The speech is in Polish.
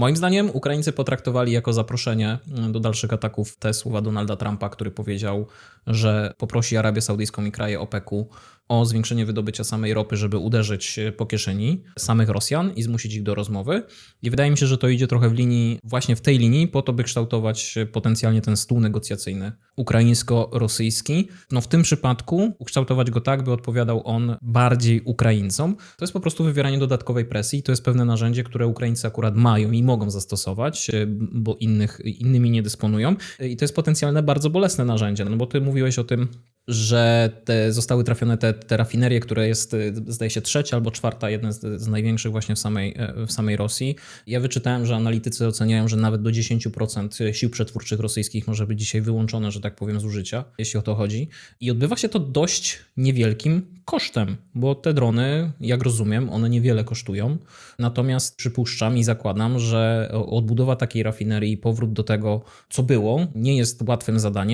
Moim zdaniem Ukraińcy potraktowali jako zaproszenie do dalszych ataków te słowa Donalda Trumpa, który powiedział, że poprosi Arabię Saudyjską i kraje OPEC-u o zwiększenie wydobycia samej ropy, żeby uderzyć po kieszeni samych Rosjan i zmusić ich do rozmowy. I wydaje mi się, że to idzie trochę w linii, właśnie w tej linii, po to, by kształtować potencjalnie ten stół negocjacyjny ukraińsko-rosyjski. No w tym przypadku ukształtować go tak, by odpowiadał on bardziej Ukraińcom. To jest po prostu wywieranie dodatkowej presji. To jest pewne narzędzie, które Ukraińcy akurat mają i mogą zastosować, e, bo innych, innymi nie dysponują. I to jest potencjalne bardzo bolesne narzędzie, no bo ty mówiłeś o tym, że te, zostały trafione te, te rafinerie, które jest, y, zdaje się, trzecia albo czwarta, jedna z, z największych właśnie w samej, e, w samej Rosji. Ja wyczytałem, że analitycy oceniają, że nawet do 10% sił przetwórczych rosyjskich może być dzisiaj wyłączone, że tak powiem, z użycia, jeśli o to chodzi. I odbywa się to dość niewielkim kosztem, bo te drony, jak rozumiem, one niewiele kosztują. Natomiast przypuszczam i zakładam, że odbudowa takiej rafinerii i powrót do tego, co było, nie jest łatwym zadaniem.